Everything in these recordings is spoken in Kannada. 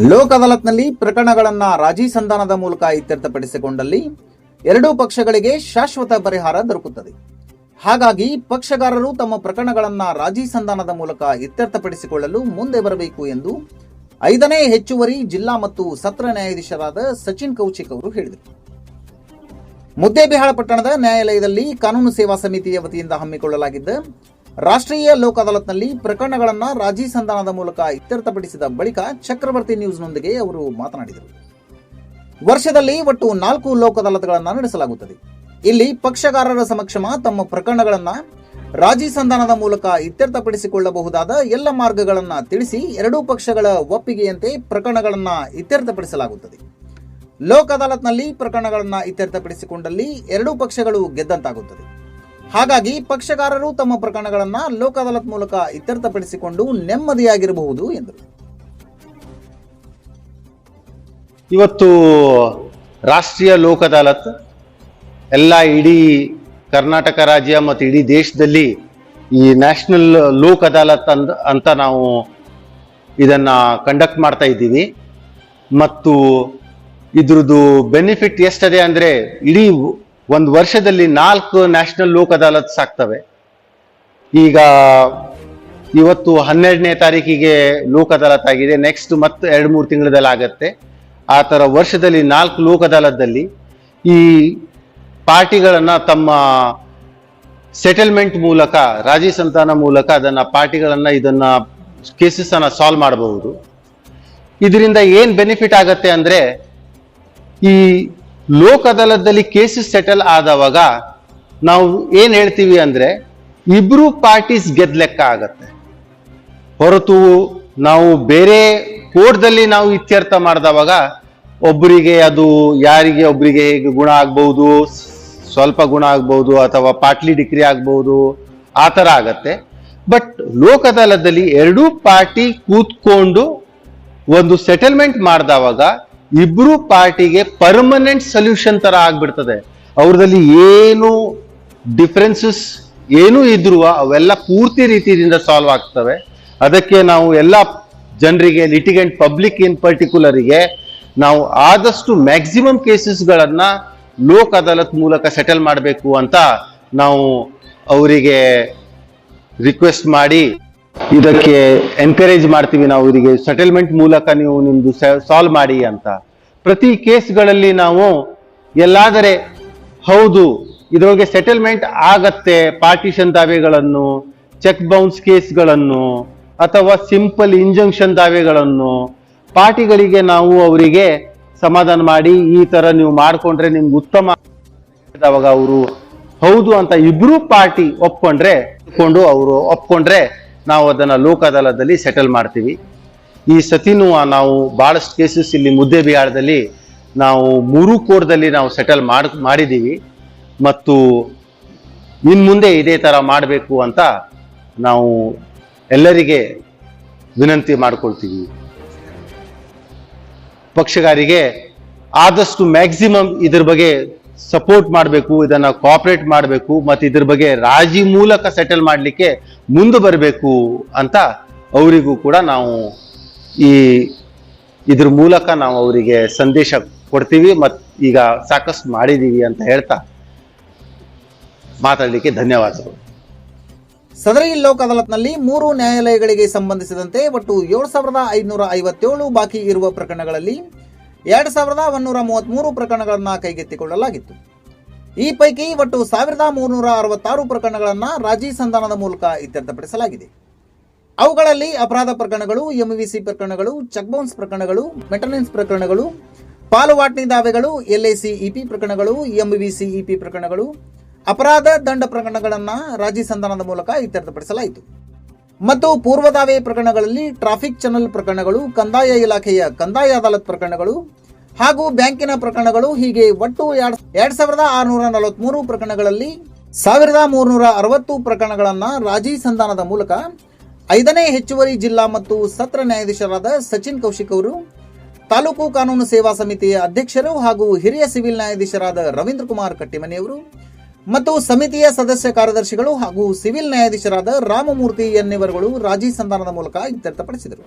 ಲೋಕ್ ಅದಾಲತ್ನಲ್ಲಿ ಪ್ರಕರಣಗಳನ್ನ ರಾಜಿ ಸಂಧಾನದ ಮೂಲಕ ಇತ್ಯರ್ಥಪಡಿಸಿಕೊಂಡಲ್ಲಿ ಎರಡೂ ಪಕ್ಷಗಳಿಗೆ ಶಾಶ್ವತ ಪರಿಹಾರ ದೊರಕುತ್ತದೆ. ಹಾಗಾಗಿ ಪಕ್ಷಗಾರರು ತಮ್ಮ ಪ್ರಕರಣಗಳನ್ನ ರಾಜಿ ಸಂಧಾನದ ಮೂಲಕ ಇತ್ಯರ್ಥಪಡಿಸಿಕೊಳ್ಳಲು ಮುಂದೆ ಬರಬೇಕು ಎಂದು ಐದನೇ ಹೆಚ್ಚುವರಿ ಜಿಲ್ಲಾ ಮತ್ತು ಸತ್ರ ನ್ಯಾಯಾಧೀಶರಾದ ಸಚಿನ್ ಕೌಚಿಕ್ ಅವರು ಹೇಳಿದರು. ಮುದ್ದೇಬಿಹಾಳ ಪಟ್ಟಣದ ನ್ಯಾಯಾಲಯದಲ್ಲಿ ಕಾನೂನು ಸೇವಾ ಸಮಿತಿಯ ವತಿಯಿಂದ ಹಮ್ಮಿಕೊಳ್ಳಲಾಗಿದ್ದ ರಾಷ್ಟ್ರೀಯ ಲೋಕ ಅದಾಲತ್ನಲ್ಲಿ ಪ್ರಕರಣಗಳನ್ನು ರಾಜಿ ಸಂಧಾನದ ಮೂಲಕ ಇತ್ಯರ್ಥಪಡಿಸಿದ ಬಳಿಕ ಚಕ್ರವರ್ತಿ ನ್ಯೂಸ್ನೊಂದಿಗೆ ಅವರು ಮಾತನಾಡಿದರು. ವರ್ಷದಲ್ಲಿ ಒಟ್ಟು ನಾಲ್ಕು ಲೋಕ ಅದಾಲತ್ಗಳನ್ನು ನಡೆಸಲಾಗುತ್ತದೆ. ಇಲ್ಲಿ ಪಕ್ಷಗಾರರ ಸಮಕ್ಷಮ ತಮ್ಮ ಪ್ರಕರಣಗಳನ್ನು ರಾಜಿ ಸಂಧಾನದ ಮೂಲಕ ಇತ್ಯರ್ಥಪಡಿಸಿಕೊಳ್ಳಬಹುದಾದ ಎಲ್ಲ ಮಾರ್ಗಗಳನ್ನು ತಿಳಿಸಿ ಎರಡೂ ಪಕ್ಷಗಳ ಒಪ್ಪಿಗೆಯಂತೆ ಪ್ರಕರಣಗಳನ್ನು ಇತ್ಯರ್ಥಪಡಿಸಲಾಗುತ್ತದೆ. ಲೋಕ ಅದಾಲತ್ನಲ್ಲಿ ಪ್ರಕರಣಗಳನ್ನು ಇತ್ಯರ್ಥಪಡಿಸಿಕೊಂಡಲ್ಲಿ ಎರಡೂ ಪಕ್ಷಗಳು ಗೆದ್ದಂತಾಗುತ್ತದೆ. ಹಾಗಾಗಿ ಪಕ್ಷಗಾರರು ತಮ್ಮ ಪ್ರಕರಣಗಳನ್ನು ಲೋಕ ಅದಾಲತ್ ಮೂಲಕ ಇತ್ಯರ್ಥಪಡಿಸಿಕೊಂಡು ನೆಮ್ಮದಿಯಾಗಿರಬಹುದು ಎಂದರು. ಇವತ್ತು ರಾಷ್ಟ್ರೀಯ ಲೋಕ ಅದಾಲತ್ ಎಲ್ಲ ಇಡೀ ಕರ್ನಾಟಕ ರಾಜ್ಯ ಮತ್ತು ಇಡೀ ದೇಶದಲ್ಲಿ ಈ ನ್ಯಾಷನಲ್ ಲೋಕ ಅದಾಲತ್ ಅಂದ, ಅಂತ ನಾವು ಇದನ್ನ ಕಂಡಕ್ಟ್ ಮಾಡ್ತಾ ಇದ್ದೀವಿ. ಮತ್ತು ಇದ್ರದ್ದು ಬೆನಿಫಿಟ್ ಎಷ್ಟಿದೆ ಅಂದರೆ ಇಡೀ ಒಂದು ವರ್ಷದಲ್ಲಿ ನಾಲ್ಕು ನ್ಯಾಷನಲ್ ಲೋಕ್ ಅದಾಲತ್ಸ್ ಆಗ್ತವೆ ಈಗ ಇವತ್ತು ಹನ್ನೆರಡನೇ ತಾರೀಕಿಗೆ ಲೋಕ್ ಅದಾಲತ್ ಆಗಿದೆ. ನೆಕ್ಸ್ಟ್ ಮತ್ತೆ ಎರಡು ಮೂರು ತಿಂಗಳಲ್ಲಿ ಆಗತ್ತೆ. ಆ ಥರ ವರ್ಷದಲ್ಲಿ ನಾಲ್ಕು ಲೋಕ್ ಅದಾಲತ್ದಲ್ಲಿ ಈ ಪಾರ್ಟಿಗಳನ್ನು ತಮ್ಮ ಸೆಟಲ್ಮೆಂಟ್ ಮೂಲಕ, ರಾಜಿ ಸಂತಾನ ಮೂಲಕ ಅದನ್ನ ಪಾರ್ಟಿಗಳನ್ನು ಇದನ್ನ ಕೇಸಸ್ ಅನ್ನ ಸಾಲ್ವ್ ಮಾಡಬಹುದು. ಇದರಿಂದ ಏನು ಬೆನಿಫಿಟ್ ಆಗತ್ತೆ ಅಂದ್ರೆ ಈ ಲೋಕ್ ಅದಾಲತ್ದಲ್ಲಿ ಕೇಸಸ್ ಸೆಟಲ್ ಆದವಾಗ ನಾವು ಏನು ಹೇಳ್ತೀವಿ ಅಂದ್ರೆ ಇಬ್ರು ಪಾರ್ಟೀಸ್ ಗೆದ್ದ ಲೆಕ್ಕ ಆಗತ್ತೆ. ಹೊರತು ನಾವು ಬೇರೆ ಕೋರ್ಟ್ದಲ್ಲಿ ನಾವು ಇತ್ಯರ್ಥ ಮಾಡಿದವಾಗ ಒಬ್ಬರಿಗೆ ಅದು ಯಾರಿಗೆ ಒಬ್ಬರಿಗೆ ಹೇಗೆ ಗುಣ ಆಗ್ಬಹುದು, ಸ್ವಲ್ಪ ಗುಣ ಆಗ್ಬಹುದು ಅಥವಾ ಪಾಟ್ಲಿ ಡಿಗ್ರಿ ಆಗ್ಬಹುದು, ಆ ಥರ ಆಗತ್ತೆ. ಬಟ್ ಲೋಕ್ ಎರಡೂ ಪಾರ್ಟಿ ಕೂತ್ಕೊಂಡು ಒಂದು ಸೆಟಲ್ಮೆಂಟ್ ಮಾಡಿದವಾಗ ಇಬ್ರು ಪಾರ್ಟಿಗೆ ಪರ್ಮನೆಂಟ್ ಸೊಲ್ಯೂಷನ್ ತರ ಆಗ್ಬಿಡ್ತದೆ. ಅವ್ರದಲ್ಲಿ ಏನು ಡಿಫ್ರೆನ್ಸಸ್ ಏನು ಇದ್ರು ಅವೆಲ್ಲ ಪೂರ್ತಿ ರೀತಿಯಿಂದ ಸಾಲ್ವ್ ಆಗ್ತವೆ. ಅದಕ್ಕೆ ನಾವು ಎಲ್ಲ ಜನರಿಗೆ ಲಿಟಿಗೆಂಟ್ ಪಬ್ಲಿಕ್ ಇನ್ ಪರ್ಟಿಕ್ಯುಲರಿಗೆ ನಾವು ಆದಷ್ಟು ಮ್ಯಾಕ್ಸಿಮಮ್ ಕೇಸಸ್ಗಳನ್ನ ಲೋಕ್ ಅದಾಲತ್ ಮೂಲಕ ಸೆಟಲ್ ಮಾಡಬೇಕು ಅಂತ ನಾವು ಅವರಿಗೆ ರಿಕ್ವೆಸ್ಟ್ ಮಾಡಿ ಇದಕ್ಕೆ ಎನ್ಕರೇಜ್ ಮಾಡ್ತೀವಿ ನಾವು. ಇವರಿಗೆ ಸೆಟಲ್ಮೆಂಟ್ ಮೂಲಕ ನೀವು ನಿಮ್ದು ಸಾಲ್ವ್ ಮಾಡಿ ಅಂತ. ಪ್ರತಿ ಕೇಸ್ಗಳಲ್ಲಿ ನಾವು ಎಲ್ಲಾದರೆ ಹೌದು, ಇದರೊಳಗೆ ಸೆಟಲ್ಮೆಂಟ್ ಆಗತ್ತೆ ಪಾರ್ಟಿಷನ್ ದಾವೆಗಳನ್ನು ಚೆಕ್ ಬೌನ್ಸ್ ಕೇಸ್ಗಳನ್ನು, ಅಥವಾ ಸಿಂಪಲ್ ಇಂಜಂಕ್ಷನ್ ದಾವೆಗಳನ್ನು. ಪಾರ್ಟಿಗಳಿಗೆ ನಾವು ಅವರಿಗೆ ಸಮಾಧಾನ ಮಾಡಿ, ಈ ತರ ನೀವು ಮಾಡ್ಕೊಂಡ್ರೆ ನಿಮ್ಗೆ ಉತ್ತಮ ಅವಾಗ ಅವರು. ಹೌದು ಅಂತ ಇಬ್ರು ಪಾರ್ಟಿ ಒಪ್ಕೊಂಡ್ರೆ ಕೊಂಡು ಅವರು ಒಪ್ಕೊಂಡ್ರೆ ನಾವು ಅದನ್ನು ಲೋಕ ಸೆಟಲ್ ಮಾಡ್ತೀವಿ. ಈ ಸತಿನೂ ನಾವು ಭಾಳಷ್ಟು ಕೇಸಸ್ ಇಲ್ಲಿ ಮುದ್ದೆ ಬಿಹಾರದಲ್ಲಿ ನಾವು ಮೂರು ಕೋರ್ದಲ್ಲಿ ನಾವು ಸೆಟಲ್ ಮಾಡ್, ಮಾಡಿದ್ದೀವಿ. ಮತ್ತು ಇನ್ನು ಮುಂದೆ ಇದೇ ಥರ ಮಾಡಬೇಕು ಅಂತ ನಾವು ಎಲ್ಲರಿಗೆ ವಿನಂತಿ ಮಾಡ್ಕೊಳ್ತೀವಿ. ಪಕ್ಷಗಾರಿಗೆ ಆದಷ್ಟು ಮ್ಯಾಕ್ಸಿಮಮ್ ಇದ್ರ ಬಗ್ಗೆ ಸಪೋರ್ಟ್ ಮಾಡಬೇಕು, ಇದನ್ನ ಕೋಆಪರೇಟ್ ಮಾಡಬೇಕು, ಮತ್ತು ಇದ್ರ ಬಗ್ಗೆ ರಾಜಿ ಮೂಲಕ ಸೆಟಲ್ ಮಾಡಲಿಕ್ಕೆ ಮುಂದೆ ಬರಬೇಕು ಅಂತ ಅವರಿಗೂ ಕೂಡ ನಾವು ಈ ಇದ್ರ ಮೂಲಕ ನಾವು ಅವರಿಗೆ ಸಂದೇಶ ಕೊಡ್ತೀವಿ, ಮತ್ತು ಈಗ ಸಾಕಷ್ಟು ಮಾಡಿದೀವಿ ಅಂತ ಹೇಳ್ತಾ ಮಾತಾಡಲಿಕ್ಕೆ ಧನ್ಯವಾದಗಳು. ಸದರಿ ಲೋಕ್ ಅದಾಲತ್ನಲ್ಲಿ ಮೂರು ನ್ಯಾಯಾಲಯಗಳಿಗೆ ಸಂಬಂಧಿಸಿದಂತೆ ಒಟ್ಟು ಏಳು ಸಾವಿರದ ಐದುನೂರ ಐವತ್ತೇಳು ಬಾಕಿ ಇರುವ ಪ್ರಕರಣಗಳಲ್ಲಿ ಎರಡು ಸಾವಿರದ ಒಂದೂರ ಮೂವತ್ಮೂರು ಪ್ರಕರಣಗಳನ್ನು ಕೈಗೆತ್ತಿಕೊಳ್ಳಲಾಗಿತ್ತು. ಈ ಪೈಕಿ ಒಟ್ಟು ಸಾವಿರದ ಮೂರ್ನೂರ ಅರವತ್ತಾರು ಪ್ರಕರಣಗಳನ್ನು ರಾಜಿ ಸಂಧಾನದ ಮೂಲಕ ಇತ್ಯರ್ಥಪಡಿಸಲಾಗಿದೆ. ಅವುಗಳಲ್ಲಿ ಅಪರಾಧ ಪ್ರಕರಣಗಳು ಎಂವಿಸಿ ಪ್ರಕರಣಗಳು ಚೆಕ್ ಬೌನ್ಸ್ ಪ್ರಕರಣಗಳು ಮೆಂಟೆನೆನ್ಸ್ ಪ್ರಕರಣಗಳು ಪಾಲುವಾಟ್ನಿ ದಾವೆಗಳು ಎಲ್ಐಸಿ ಇಪಿ ಪ್ರಕರಣಗಳು ಎಂವಿಸಿ ಇಪಿ ಪ್ರಕರಣಗಳು, ಅಪರಾಧ ದಂಡ ಪ್ರಕರಣಗಳನ್ನು ರಾಜಿ ಸಂಧಾನದ ಮೂಲಕ ಇತ್ಯರ್ಥಪಡಿಸಲಾಯಿತು. ಮತ್ತು ಪೂರ್ವದಾವೆ ಪ್ರಕರಣಗಳಲ್ಲಿ ಟ್ರಾಫಿಕ್ ಚಾನಲ್ ಪ್ರಕರಣಗಳು, ಕಂದಾಯ ಇಲಾಖೆಯ ಕಂದಾಯ ಅದಾಲತ್ ಪ್ರಕರಣಗಳು ಹಾಗೂ ಬ್ಯಾಂಕಿನ ಪ್ರಕರಣಗಳು ಹೀಗೆ ಒಟ್ಟು ಎರಡ್ ಸಾವಿರದ ಆರುನೂರ ನಲವತ್ಮೂರು ಪ್ರಕರಣಗಳಲ್ಲಿ ಸಾವಿರದ ಮೂರ್ನೂರ ಅರವತ್ತು ಪ್ರಕರಣಗಳನ್ನು ರಾಜಿ ಸಂಧಾನದ ಮೂಲಕ ಐದನೇ ಹೆಚ್ಚುವರಿ ಜಿಲ್ಲಾ ಮತ್ತು ಸತ್ರ ನ್ಯಾಯಾಧೀಶರಾದ ಸಚಿನ್ ಕೌಶಿಕ್ ಅವರು, ತಾಲೂಕು ಕಾನೂನು ಸೇವಾ ಸಮಿತಿಯ ಅಧ್ಯಕ್ಷರು ಹಾಗೂ ಹಿರಿಯ ಸಿವಿಲ್ ನ್ಯಾಯಾಧೀಶರಾದ ರವೀಂದ್ರ ಕುಮಾರ್ ಕಟ್ಟಿಮನಿಯವರು ಮತ್ತು ಸಮಿತಿಯ ಸದಸ್ಯ ಕಾರ್ಯದರ್ಶಿಗಳು ಹಾಗೂ ಸಿವಿಲ್ ನ್ಯಾಯಾಧೀಶರಾದ ರಾಮಮೂರ್ತಿ ಎನ್ನಿವರುಗಳು ರಾಜಿ ಸಂಧಾನದ ಮೂಲಕ ಇತ್ಯರ್ಥಪಡಿಸಿದರು.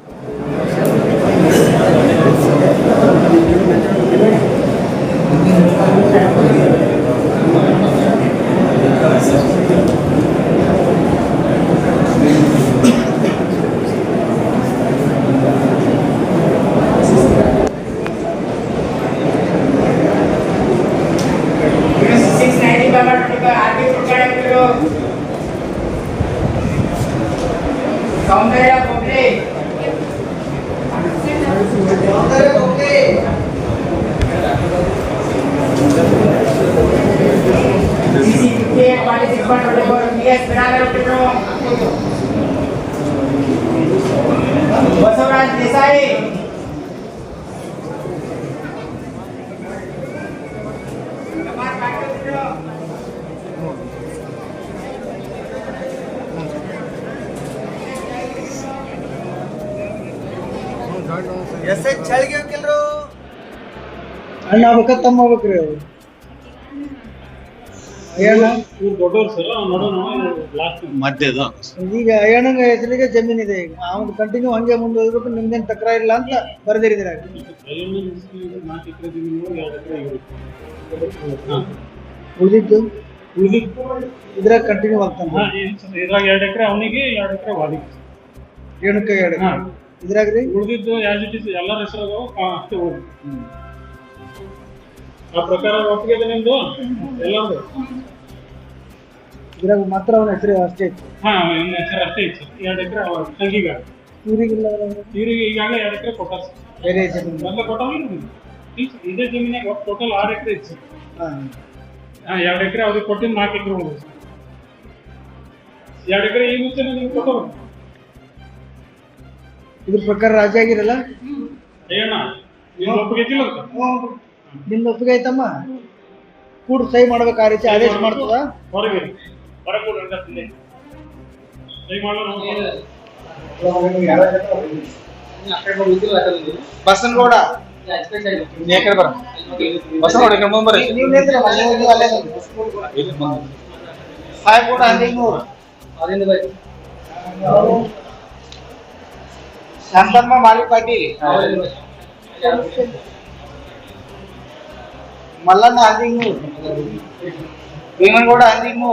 ಅಣ್ಣ ಆಗ್ಬೇಕ ತಮ್ಮ ಆಗ್ಬೇಕ್ರಿ ಅವ್ರು. ಅಯ್ಯಣ್ಣ? ಈಗ ಅಯ್ಯಣ್ಣಂಗ ಹೆಸರಿಗೆ ಜಮೀನ್ ಇದೆ ಈಗ. ಅವ್ನು ಕಂಟಿನ್ಯೂ ಹಂಗೆ ಮುಂದುವರಿಬೇಕು ನಿಮ್ದೇನ್ ತಕರಾರಿಲ್ಲ ಅಂತ ಬರೆದಿರಿದಿರ ಉಳಿದಿದ್ದು? ಇದ್ರಾಗ ಕಂಟಿನ್ಯೂ ಆಗ್ತಾನೆ? ಇದ್ರಾಗ ಎರಡು ಎಕರೆ ಅವನಿಗೆ ಎರಡು ಎಕರೆ ವಾದಿಗೆ ರೇಣುಕ ಎರಡು. ಇದ್ರಾಗ್ರಿ? ಉಳಿದಿದ್ದು ಇಸ್ ಎಲ್ಲರ ಹೆಸರು ಅಷ್ಟೇ ಓದಿ ಆ ಪ್ರಕಾರ ಒಪ್ಪಿಗೆ ಇದೆ ನಿಮ್ದು? ಎಲ್ಲರದು ಇದ್ರಾಗ ಮಾತ್ರ ಅವನ ಹೆಸರು ಅಷ್ಟೇ ಇತ್ತು. ಹಾ ನಿಮ್ಮ ಹೆಸರು ಅಷ್ಟೇ ಇತ್ತು. ಎರಡು ಎಕರೆ ಅವ್ರ ತಂಗಿಗ. ಇವರಿಗಿಲ್ಲ ಇವ್ರಿಗೆ ಈಗಾಗಲೇ ಎರಡು ಎಕರೆ ಕೊಟ್ಟಾರ. ಬೇರೆ ಜಮೀನು ಮೊದಲ ಕೊಟ್ಟವಲ್ಲ ಇದೇ ಜಮೀನಾಗ ಟೋಟಲ್ ಆರು ಎಕರೆ ಇತ್ತು. ಹಾ. ಎರಡು ಎಕರೆ ಅವ್ರಿಗೆ ಕೊಟ್ಟಿದ್ದು ನಾಲ್ಕು ಎಕರೆ ಉಳಿದು ಎರಡು ಎಕರೆ ಈ ಮುಂಚೆ ನಿಮ್ಗೆ ಕೊಟ್ಟವರು? ಇದ್ರ ಪ್ರಕಾರ ರಾಜಿ ಆಗಿರಲ್ಲ? ಅಯ್ಯಣ್ಣ ನೀವು ಒಪ್ಪಿಗೆ ಐತಿಲ್ಲ ಅಂತ ನಿಮ್ದು ಒಪ್ಪಿಗೆ ಐತಮ್ಮ ಕೂಡ ಸಹಿ ಮಾಡ್ಬೇಕು ಆ ರೀತಿ ಆದೇಶ ಮಾಡ್ತದ? ಹೊರಗೆ. ಹೊರಗೆ ಕೊಡು ಅಂತ ತಿಂದೆ ಸಹಿ ಮಾಡಲ್ಲ ಬಸನಗೌಡ. ನೇಕಡೆ ಬರ ಬಸನಗೌಡ ಈ ಕಡೆ ಮುಂದ್ ಬರ್ರಿ ನೀವು ನಿಂತ್ರಲ್ಲ, ನೀವು- ನೀವು ಅಲ್ಲೇ ನಿಂತ್ರಿ. ಸಾಹೇಬ್ಗೌಡ ಹಂದಿಗ್ನೂರು. ಶಾಂತಮ್ಮ ಮಾಲಿ ಪಾಟೀಲ್. మళ్ళా హ్యాండింగ్ ఈమెను కూడా హ్యాండింగ్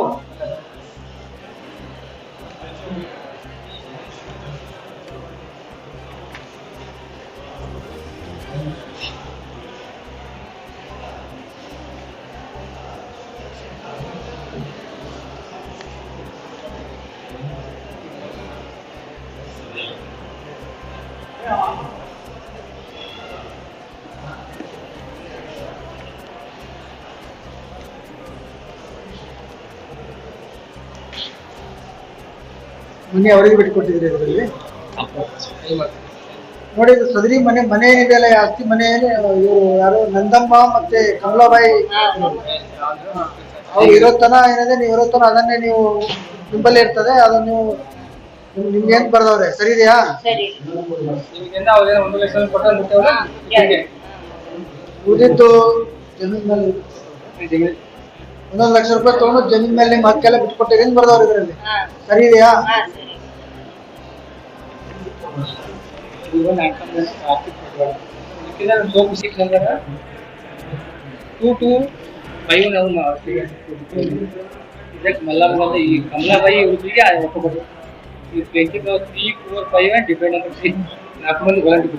ಮನೆ ಅವರಿಗೆ ಬಿಟ್ಕೊಟ್ಟಿದ್ರಿ ಇದರಲ್ಲಿ? ನೋಡಿ ಇದು ಸದರಿ ಮನೆ ಮನೆ ಏನಿದೆಯಲ್ಲ ಜಾಸ್ತಿ ಆಸ್ತಿ ಮನೆ ಇವರು ಯಾರು? ನಂದಮ್ಮ ಮತ್ತೆ ಕಮಲಾಬಾಯಿ? ಅವ್ರು ಇರೋತನ ಏನಿದೆ? ನೀವು ಇರೋತನ ಅದನ್ನೇ ನೀವು ನಿಂಬಲ್ಲಿ ಇರ್ತದೆ ಅದನ್ನ ನೀವು ನಿಮ್- ನಿಮ್ಗೆ ಏನ್ ಬರ್ದವ್ರೆ? ಸರಿ ಇದೆಯಾ? ಉಳಿದಿದ್ದು ಜಮೀನ್ ಮೇಲೆ. ಒಂದೊಂದು ಲಕ್ಷ ರೂಪಾಯಿ ತಗೊಂಡು ಜಮೀನ್ ಮೇಲೆ ನಿಮ್ಮ ಹಕ್ಕೆಲ್ಲ ಏನ್ ಬರ್ದವ್ರೆ ಇದರಲ್ಲಿ? ಸರಿ ಇದೆಯಾ? ಟೂ ಟು ಫೈವ್ ನಾವು ಇದಕ್ಕೆ ಮಲ್ಲಮ್ಮದ ಈ ಕಮಲಾಬಾಯಿ ಹುಡುಗಿಗೆ ಒಪ್ಪಬಹುದು ಈ twenty three four five and depend ಅಂದ್ರೆ ತ್ರೀ ನಾಲ್ಕು ಮಂದಿ ವಾಲಂಟಿ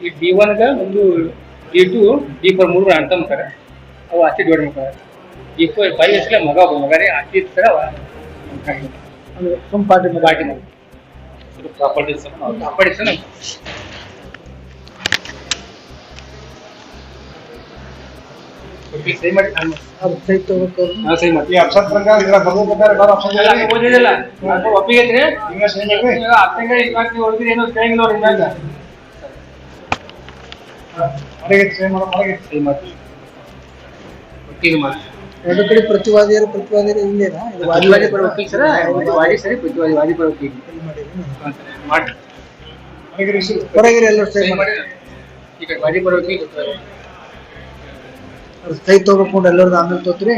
ಈ ಡಿ ಒನ್ಗೆ ಒಂದು ಡಿ ಟು ಡಿ ಫೋರ್ ಮೂರು ಅಣ್ಣ ತಮ್ಮತಾರೆ ಅವು ಆಸ್ತಿ ಡಿವೈಡ್ ಮಾಡ್ತಾರೆ ಡಿ ಫೋರ್ ಫೈವ್ ಅಷ್ಟೇ ಮಗ ಒಬ್ಬ ಮಗನೇ ಆಸ್ತಿ ಇರ್ತಾರೆ ಅವ ಸುಮ್ ಪಾರ್ಟಿ ಮೇಲೆ ಪಾರ್ಟಿ ಮಾಡಿ ಪ್ರಾಪರ್ಟೀಸ್ ಪ್ರಾಪರ್ಟೀಸ್ ಸಹಿ ಮಾಡಿ ಮಾಡಿ. ಸೈಟ್ ತಗೋಬೇಕು ಹಾ, ಸಹಿ ಮಾಡಿ ಈ ಅಕ್ಷರ ಪ್ರಕಾರ ಇಲ್ಲ. ಬರ್ಬೇಕಾದ್ರೆ ಎಲ್ಲರೂ ಅಕ್ಷರ ಹೇಳಿ. ಓದಿದಿಲ್ಲ ಒಪ್ಪಿಗೆ ಐತ್ರಿ ನೀವೇ ಸಹಿ. ಈಗ ಹತ್ತಂಗೆ ಇಪ್ಪತ್ತು ಹೊಡೆದ್ರಿ ಏನೋ ಕೇಳಂಗಿಲ್ಲ ಅವ್ರ ಹಿಂದಾಗ ಹೊರಗೆ ಸಹಿ ಮಾಡೋ ಹೊರಗೆ. ಸಹಿ ಮಾಡಿ ಒಟ್ಟಿಗೆ ಮಾಡಿ ಎರಡು ಕಡೆ ಪ್ರತಿವಾದಿಯರು ಪ್ರತಿವಾದಿಯರು ಇಲ್ಲೇನಾ ಇದು ವಾದಿ ವಾದಿ ಪರ ಒಪ್ಪಿಗೆ ಸರ ವಾದಿ ಸರಿ ಪ್ರತಿವಾದಿ ವಾದಿ ಪರ. ಹೊರಗಿರಿ ಎಲ್ಲರೂ ಸೈ ಮಾಡಿ ಈಗ ವಾದಿ ಪರ ಗೊತ್ತಾಯ್ತು. ಸೈ ತಗೋಕೊಂಡು ಎಲ್ಲರದ್ದು ಆಮೇಲೆ ತೋತ್ರಿ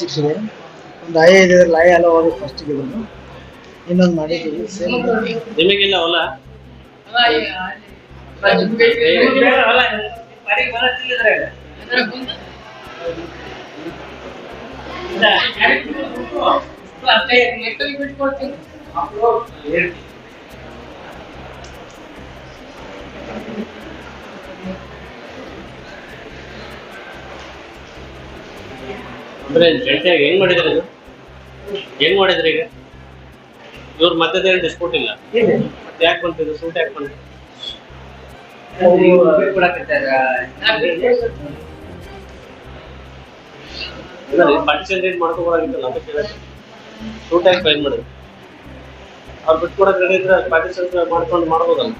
ಶಿಕ್ಷೆ ಒಂದು ಆಯ ಇದೆ ಆಯ ಎಲ್ಲ ಹೋಗಿ ಫಸ್ಟ್ ಇದನ್ನು ಇನ್ನೊಂದು ಮಾಡಿದ್ದೀವಿ ಸೇಮ್ ನಿಮಗಿಲ್ಲ ಹೊಲ ಅಂದ್ರೆ ಹೆಂಗ್ ಮಾಡಿದ್ರಿ ಇದು? ಹೆಂಗ್ ಮಾಡಿದ್ರಿ ಈಗ? ಇವ್ರ ಮಧ್ಯದಲ್ಲಿ ಡಿಸ್ಪ್ಯೂಟ್ ಇಲ್ಲ. ಮತ್ತೆ ಯಾಕೆ ಬಂತಿದ್ರು ಸೂಟ್ ಯಾಕೆ ಬಂತು? ಪಾರ್ಟಿಷನ್ ರೇಟ್ ಮಾಡ್ಕೋಬೋದಾಗಿತ್ತಲ್ಲ ಅದಕ್ಕೆ ಹೇಳಿದ್ದು. ಟೂ ಯಾಕೆ ಫೈನ್ ಮಾಡಿದ್ರು ಅವ್ರು ಕೂಡ ರೆಡಿ ಇದ್ರೆ ಪಾರ್ಟಿಸಿಪೇಟ್ ಮಾಡ್ಕೊಂಡು ಮಾಡ್ಬೋದಲ್ಲ.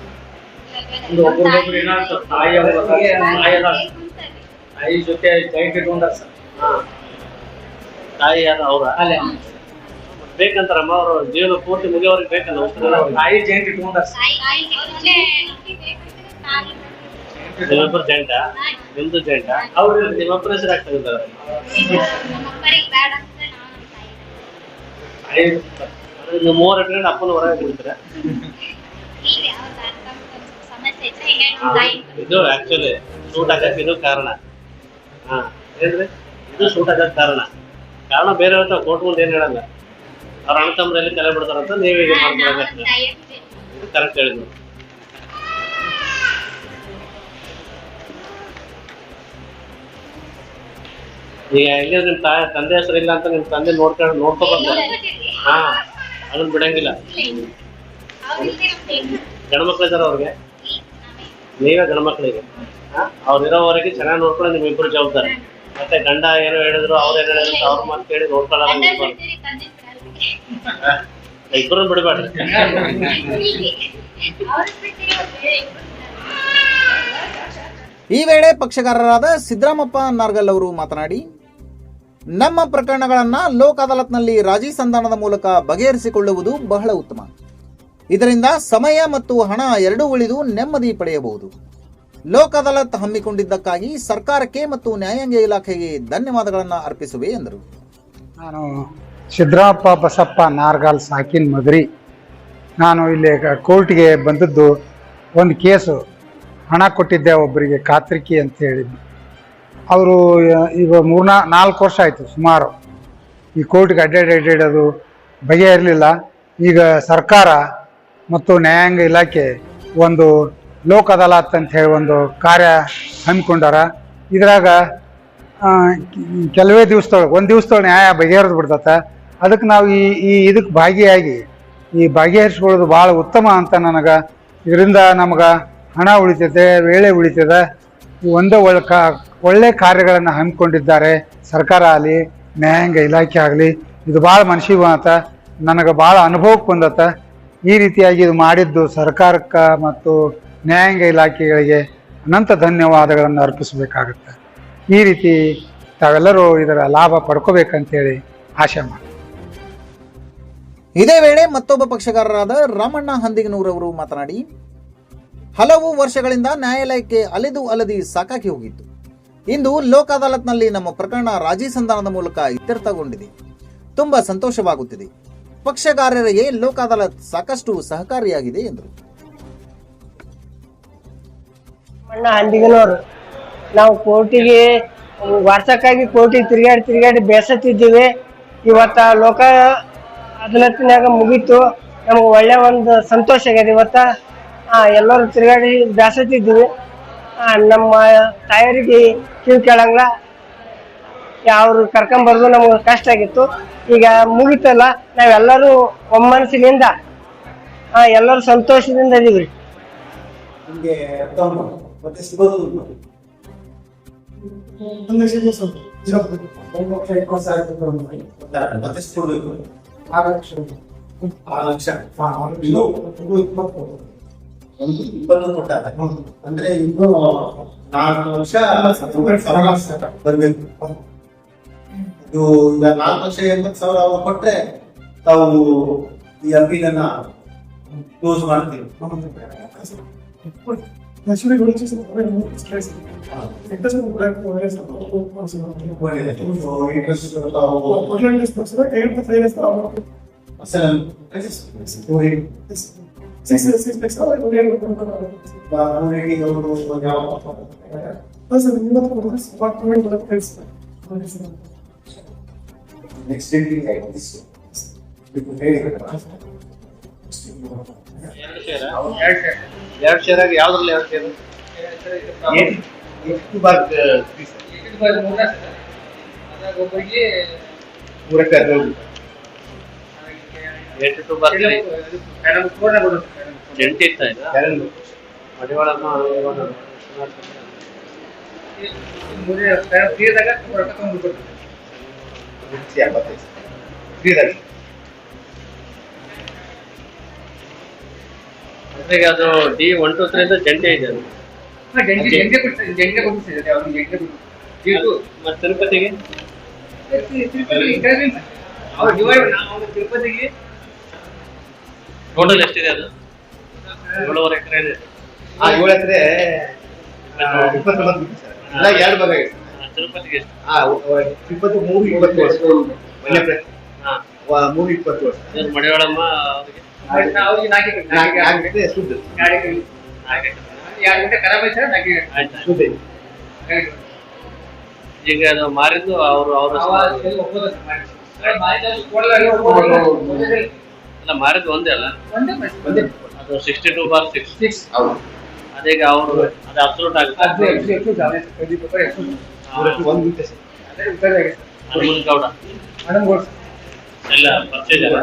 ಒಂದು ಒಬ್ಬರಿಗೊಬ್ರು ಏನಾದ್ರು ತಾಯಿ ಅವ್ರ ತಾಯಿ ತಾಯಿ ಜೊತೆ ಜೈಂಟ್ ಇಟ್ಕೊಂಡಾರ ಸರ್ ಹಾ. ತಾಯಿ ಯಾರು ಅವ್ರ? ಅಲ್ಲೇ. ಬೇಕಂತಾರಮ್ಮ ಅವರು? ಜೀವನ ಪೂರ್ತಿ ಮುಗಿಯೋರಿಗೆ ಬೇಕಲ್ಲ. ತಾಯಿ ಜಾಯಿಂಟ್ ಇಟ್ಕೊಂಡಾರ ಸರ್ ನಿಮ್ಮಿಬ್ಬರು ಜಂಟ, ನಿಮ್ದು ಜಂಟ. ಅವ್ರು ನಿಮ್ಮೊಬ್ಬರ ಹೆಸರು ಆಗ್ತದೆ ನೀವು ಮೂವರು ಇಟ್ಕೊಂಡು ಅಪ್ಪನ ಹೊರಗೆ ಬಿಡ್ತೀರಾ. ಇದು ಆಕ್ಚುಲಿ ಸೂಟ್ ಆಗಕ್ಕೆ ಇದು ಕಾರಣ. ಹಾ, ಏನ್ರಿ? ಇದು ಸೂಟ್ ಆಗಕ್ಕೆ ಕಾರಣ. ಕಾರಣ ಬೇರೆ ಹೇಳ್ತಾವ ಕೋರ್ಟ್ ಮುಂದೆ ಏನ್ ಹೇಳಲ್ಲ. ಅವ್ರ ಅಣ್ಣ ತಮ್ಮರಲ್ಲಿ ತಲೆ ಬಿಡ್ತಾರಂತ ನೀವೇ ಕರೆಕ್ಟ್ ಹೇಳಿದ್ರು ಈಗ ಹೆಂಗೆ ನಿಮ್ ತಾಯಿ ತಂದೆ ಹೆಸರು ಇಲ್ಲ ಅಂತ ನಿಮ್ ತಂದೆ ನೋಡ್ಕೊಂಡು ನೋಡ್ಕೋಬಂದ ಹಾ ಅದನ್ನ ಬಿಡಂಗಿಲ್ಲ. ಗಂಡ್ಮಕ್ಳು ಇದಾರ ಅವ್ರಿಗೆ? ನೀವೇ ಗಂಡ್ಮಕ್ಳಿಗೆ? ಅವ್ರ ಇರೋವರೆಗೆ ಚೆನ್ನಾಗಿ ನೋಡ್ಕೊಂಡು ನಿಮ್ ಇಬ್ರು ಜವಾಬ್ದಾರಿ. ಮತ್ತೆ ಗಂಡ ಏನೋ ಹೇಳಿದ್ರು ಅವ್ರ ಏನ್ ಹೇಳಿದ್ರು ಅವ್ರ ಮಾತು ಕೇಳಿ ನೋಡ್ಕೊಳ್ಳೋದು ಇಬ್ಬರನ್ನ ಬಿಡಬೇಡ್ರಿ ಈ ವೇಳೆ ಪಕ್ಷಗಾರರಾದ ಸಿದ್ದರಾಮಪ್ಪ ನಾರ್ಗಲ್ ಅವರು ಮಾತನಾಡಿ ನಮ್ಮ ಪ್ರಕರಣಗಳನ್ನು ಲೋಕ ಅದಾಲತ್ನಲ್ಲಿ ರಾಜಿ ಸಂಧಾನದ ಮೂಲಕ ಬಗೆಹರಿಸಿಕೊಳ್ಳುವುದು ಬಹಳ ಉತ್ತಮ. ಇದರಿಂದ ಸಮಯ ಮತ್ತು ಹಣ ಎರಡೂ ಉಳಿದು ನೆಮ್ಮದಿ ಪಡೆಯಬಹುದು. ಲೋಕ ಅದಾಲತ್ ಹಮ್ಮಿಕೊಂಡಿದ್ದಕ್ಕಾಗಿ ಸರ್ಕಾರಕ್ಕೆ ಮತ್ತು ನ್ಯಾಯಾಂಗ ಇಲಾಖೆಗೆ ಧನ್ಯವಾದಗಳನ್ನು ಅರ್ಪಿಸುವೆ ಎಂದರು. ನಾನು ಸಿದ್ದರಾಮಪ್ಪ ಬಸಪ್ಪ ನಾರ್ಗಾಲ್ ಸಾಕಿನ್ ಮದ್ರಿ. ನಾನು ಇಲ್ಲಿ ಕೋರ್ಟ್ಗೆ ಬಂದದ್ದು ಒಂದು ಕೇಸು. ಹಣ ಕೊಟ್ಟಿದ್ದೆ ಒಬ್ಬರಿಗೆ, ಕಾತ್ರಿಕಿ ಅಂತ ಹೇಳಿದ್ದು. ಅವರು ಈಗ ಮೂರ್ನಾ, ನಾಲ್ಕು ವರ್ಷ ಆಯಿತು ಸುಮಾರು. ಈ ಕೋರ್ಟ್ಗೆ ಅಡ್ಡಾಡಿ ಅಡ್ಡಾಡೋದು ಬಗೆಹರಲಿಲ್ಲ ಈಗ ಸರ್ಕಾರ ಮತ್ತು ನ್ಯಾಯಾಂಗ ಇಲಾಖೆ ಒಂದು ಲೋಕ್ ಅದಾಲತ್ ಅಂತ ಹೇಳಿ ಒಂದು ಕಾರ್ಯ ಹಮ್ಮಿಕೊಂಡಾರ. ಇದ್ರಾಗ ಕೆಲವೇ ದಿವಸದೊಳಗೆ, ಒಂದು ದಿವಸದೊಳಗೆ ನ್ಯಾಯ ಬಗೆಹರಿದು ಬಿಡ್ತತ್ತ ಅದಕ್ಕೆ ನಾವು ಈ ಈ ಇದಕ್ಕೆ ಭಾಗಿಯಾಗಿ, ಈ ಬಗೆಹರಿಸ್ಕೊಳ್ಳೋದು ಭಾಳ ಉತ್ತಮ ಅಂತ ನನಗೆ, ಇದರಿಂದ ನಮ್ಗೆ ಹಣ ಉಳಿತೈತೆ, ವೇಳೆ ಉಳಿತದೆ ಒಂದೇ ಒಳ್ಳೆ ಒಳ್ಳೆ ಕಾರ್ಯಗಳನ್ನು ಹಮ್ಮಿಕೊಂಡಿದ್ದಾರೆ. ಸರ್ಕಾರ ಆಗಲಿ, ನ್ಯಾಯಾಂಗ ಇಲಾಖೆ ಆಗಲಿ, ಇದು ಭಾಳ ಮನಸ್ಸಿಗೆ ಅಂತ ನನಗೆ ಭಾಳ ಅನುಭವಕ್ಕೆ ಬಂದತ್ತ. ಈ ರೀತಿಯಾಗಿ ಇದು ಮಾಡಿದ್ದು ಸರ್ಕಾರಕ್ಕೆ ಮತ್ತು ನ್ಯಾಯಾಂಗ ಇಲಾಖೆಗಳಿಗೆ ಅನಂತ ಧನ್ಯವಾದಗಳನ್ನು ಅರ್ಪಿಸಬೇಕಾಗುತ್ತೆ. ಈ ರೀತಿ ತಾವೆಲ್ಲರೂ ಇದರ ಲಾಭ ಪಡ್ಕೋಬೇಕಂತೇಳಿ ಆಶೆ ಮಾಡಿ ಇದೇ ವೇಳೆ ಮತ್ತೊಬ್ಬ ಪಕ್ಷಗಾರರಾದ ರಾಮಣ್ಣ ಹಂದಿಗನೂರವರು ಮಾತನಾಡಿ, ಹಲವು ವರ್ಷಗಳಿಂದ ನ್ಯಾಯಾಲಯಕ್ಕೆ ಅಲೆದು ಅಲದಿ ಸಾಕಾಗಿ ಹೋಗಿತ್ತು. ಇಂದು ಲೋಕ ಅದಾಲತ್ನಲ್ಲಿ ನಮ್ಮ ಪ್ರಕರಣ ರಾಜಿ ಸಂಧಾನದ ಮೂಲಕ ಇತ್ಯರ್ಥಗೊಂಡಿದೆ. ತುಂಬಾ ಸಂತೋಷವಾಗುತ್ತಿದೆ. ಪಕ್ಷಗಾರರಿಗೆ ಲೋಕ ಅದಾಲತ್ ಸಾಕಷ್ಟು ಸಹಕಾರಿಯಾಗಿದೆ ಎಂದರು. ನಾವು ಕೋರ್ಟಿಗೆ, ವರ್ಷಕ್ಕಾಗಿ ಕೋರ್ಟಿಗೆ ತಿರುಗಾಡಿ ತಿರುಗಾಡಿ ಬೇಸತ್ತಿದ್ದೀವಿ. ಇವತ್ತ ಲೋಕ ಅದಾಲತ್ನಾಗ ಮುಗೀತು. ನಮ್ಗೆ ಒಳ್ಳೆ ಒಂದು ಸಂತೋಷ ಆಗ್ಯದ ಇವತ್ತ ಎಲ್ಲರೂ ತಿರುಗಾಡಿ ಬೇಸತ್ತಿದ್ದೀವಿ. ನಮ್ಮ ತಾಯರಿಗೆ ಕಿವಿ ಕೇಳಂಗಿಲ್ಲ. ಅವ್ರು ಕರ್ಕೊಂಬರ್ದು ನಮ್ಗೆ ಕಷ್ಟ ಆಗಿತ್ತು. ಈಗ ಮುಗಿತಲ್ಲ ನಾವೆಲ್ಲರೂ ಒಮ್ಮನಸಿನಿಂದ ಆ, ಎಲ್ಲರೂ ಸಂತೋಷದಿಂದ ಇದೀವಿ ಲಕ್ಷ ಇಪ್ಪತ್ತು ಕೊಟ್ಟಾರೆ ಅಂದ್ರೆ ಇನ್ನು ನಾಲ್ಕು ವರ್ಷ ಬರ್ಬೇಕು. ಇದು ಈಗ ನಾಲ್ಕು ಲಕ್ಷ ಎಂಬತ್ತು ಸಾವಿರ ಅವ್ರು ಕೊಟ್ರೆ ತಾವು ಈ ಅರ್ಬಿಲನ್ನ ಕ್ಲೋಸ್ ಮಾಡ್ತೀವಿ. ನೆಕ್ಸ್ಟ್ ಎರಡು ಶೇರ್ ಆಗಿ ಯಾವ್ದ್ರಲ್ಲಿ ಎರಡು ಶೇರ್ ಎಷ್ಟು ಭಾಗ ಒಬ್ಬರಿಗೆ ಮೂರಕ್ಕೆ ಹದಿನೈದು ಎಂಟು ಟು ಬರ್ತೀವಿ ಎಂಟು ಜೊತೆಗೆ ಅದು. ಡಿ ಒನ್ ಟು ತ್ರೀ ಜಂಟಿ ಇದೆ ಅದು ಮತ್ತೆ ತಿರುಪತಿಗೆ? ತಿರುಪತಿಗೆ ಟೋಟಲ್ ಎಷ್ಟಿದೆ ಅದು? ಏಳುವರೆ ಎಕರೆ ಇದೆ. ಆ ಏಳು ಎಕರೆ ಇಪ್ಪತ್ತೊಂಬತ್ತು ಸರ್. ಎಲ್ಲ ಎರಡು ಭಾಗ ಇದೆ. ತಿರುಪತಿಗೆ ಎಷ್ಟು? ಆ ಇಪ್ಪತ್ತು ಮೂರು ಇಪ್ಪತ್ತು ವರ್ಷ ಪ್ರಶ್ನೆ ಮೂರು ಇಪ್ಪತ್ತು ವರ್ಷ. ಇದು ಮಡಿವಾಳಮ್ಮ ಅವರಿಗೆ? ಸುದ್ದಿ ಈಗ ಅದು ಮಾರಿದ್ದು ಅವರು ಅವರು ಅಲ್ಲ ಮಾರಿದ್ ಒಂದೇ ಅಲ್ಲ? ಒಂದೇ ಅದು ಸಿಕ್ಸ್ಟಿ ಟು ಬಾರ್ ಸಿಕ್ಸ್ ಹೌದು. ಅದೀಗ ಅವರು ಅದು ಅಬ್ಸಲ್ಯೂಟ್ ಆಗುತ್ತೆ. ಮೂರಕ್ಕೆ ಒಂದು ಗುಂಟೆ ಸರ್ ಹನುಮಂತ ಗೌಡ. ಎಲ್ಲ ಪರ್ಚೇಸ್ ಅಲ್ಲ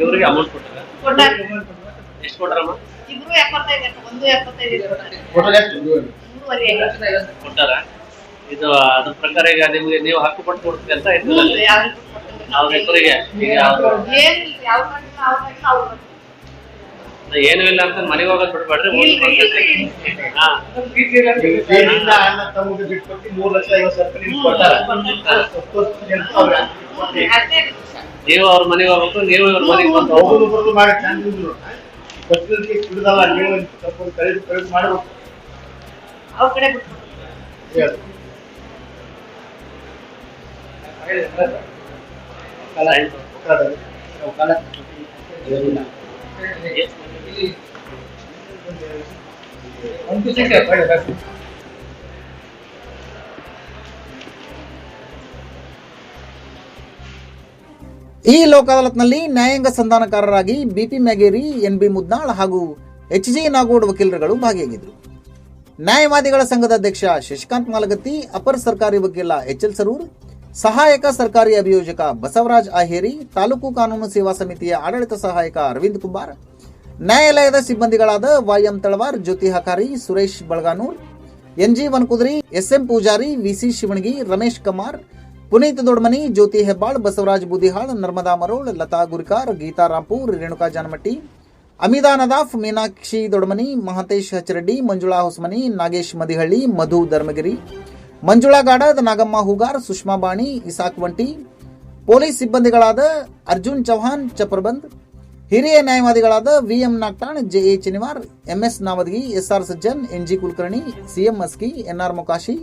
ಇವ್ರಿಗೆ ಅಮೌಂಟ್ ಕೊಟ್ಟಾರ. ಎಷ್ಟು ಕೊಟ್ಟಾರಮ್ಮ ಇಬ್ರು ಎಪ್ಪತ್ತೈದು ಒಂದು ಎಪ್ಪತ್ತೈದು ಮೂರುವರೆ ಕೊಟ್ಟಾರ? ಇದು ಅದ್ರ ಪ್ರಕಾರ ಈಗ ನಿಮ್ಗೆ ನೀವು ಹಕ್ಕು ಪಟ್ಟು ಕೊಡ್ತೀವಿ ಅಂತ ಇರ್ತದೆ. ಅವ್ರ ಈಗ ಏನು ಇಲ್ಲ ಅಂತ ಮನೆಗೆ ಹೋಗೋದು ಬಿಡ್ಬೇಡ್ರಿ ನೀವು ಅವ್ರ ಮನೆಗೆ ಹೋಗ್ಬೇಕು ನೀವು ಇವ್ರ ಮನೆಗೆ ಬಂದು ಹೋಗೋದು ಈ ಲೋಕ ಅದಾಲತ್ನಲ್ಲಿ ನ್ಯಾಯಾಂಗ ಸಂಧಾನಕಾರರಾಗಿ B P Myageri, N B Mudnal ಹಾಗೂ ಎಚ್ ಜಿ ನಾಗೋಡ್ ವಕೀಲರುಗಳು ಭಾಗಿಯಾಗಿದ್ದರು. ನ್ಯಾಯವಾದಿಗಳ ಸಂಘದ ಅಧ್ಯಕ್ಷ ಶಶಿಕಾಂತ್ ಮಾಲಗತ್ತಿ, ಅಪರ ಸರ್ಕಾರಿ ವಕೀಲ ಎಚ್ ಎಲ್ ಸರೂರ್ ಸಹಾಯಕ ಸರ್ಕಾರಿ ಅಭಿಯೋಜಕ ಬಸವರಾಜ್ ಅಹೇರಿ ತಾಲೂಕು ಕಾನೂನು ಸೇವಾ ಸಮಿತಿಯ ಆಡಳಿತ ಸಹಾಯಕ ಅರವಿಂದ್ ಕುಮಾರ್ ನ್ಯಾಯಾಲಯದ ಸಿಬ್ಬಂದಿಗಳಾದ ವಾಯಂ Talawar, Jyoti Hakari, Suresh Balaganur N G Vanakudri, S M Pujari V C Shivanagi, Ramesh Kumar Puneeth Dodmani, Jyoti Hebbal, Basavaraj Budihal, Narmada Marol, Latha Gurikar, Geetha Rampur Renuka Janamatti Amida Nadaf, Meenakshi Dodmani, Mahatesh Hachareddy, Manjula Hosamani, Nagesh Madihalli, Madhu Dharmagiri Manjula Gadad Nagamma Hugar, Sushma Bani, Isaq Vanti police ಸಿಬ್ಬಂದಿಗಳಾದ Arjun Chauhan ಚಪ್ರಬಂದ್, ಹಿರಿಯ ನ್ಯಾಯವಾದಿಗಳಾದ V M Nagtan A Chiniwar M S Navadagi, S R Sajjan N G Kulkarni, CM Maski Mukashi Mokashi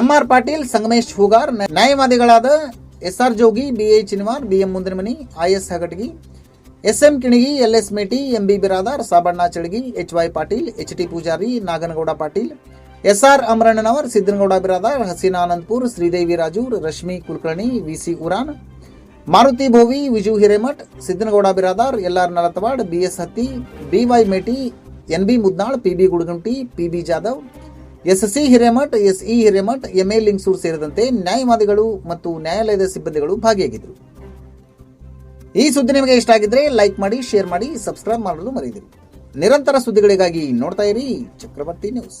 MR Patil, Sangamesh Hugar ನ್ಯಾಯವಾದಿಗಳಾದ SR Jogi BA Chiniwar BM Mundinamani, IS Hagatagi SM Kinagi LS Meti MB Biradar, Sabanna Chalagi, H Y Patil, H T Pujari, Naganagouda Patil SR Amarannanavar, Siddanagouda Biradar Haseena Anandpur, Sridevi Rajur, Rashmi Kulkarni, VC Uran, Maruti Bhovi, Viju Hiremath, Siddanagouda Biradar L R Naratwad, BS Hatti, B Y Meti N B Mudnal P B Gudagunti P B Jadhav S C Hiremath, SE Hiremath A Lingsur ಸೇರಿದಂತೆ ನ್ಯಾಯವಾದಿಗಳು ಮತ್ತು ನ್ಯಾಯಾಲಯದ ಸಿಬ್ಬಂದಿಗಳು ಭಾಗಿಯಾಗಿದ್ದರು. ಈ ಸುದ್ದಿ ನಿಮಗೆ ಇಷ್ಟ ಆಗಿದ್ರೆ ಲೈಕ್ ಮಾಡಿ, ಶೇರ್ ಮಾಡಿ, ಸಬ್ಸ್ಕ್ರೈಬ್ ಮಾಡಲು ಮರೆಯದಿರಿ. ನಿರಂತರ ಸುದ್ದಿಗಳಿಗಾಗಿ ನೋಡ್ತಾ ಇರಿ ಚಕ್ರವರ್ತಿ ನ್ಯೂಸ್.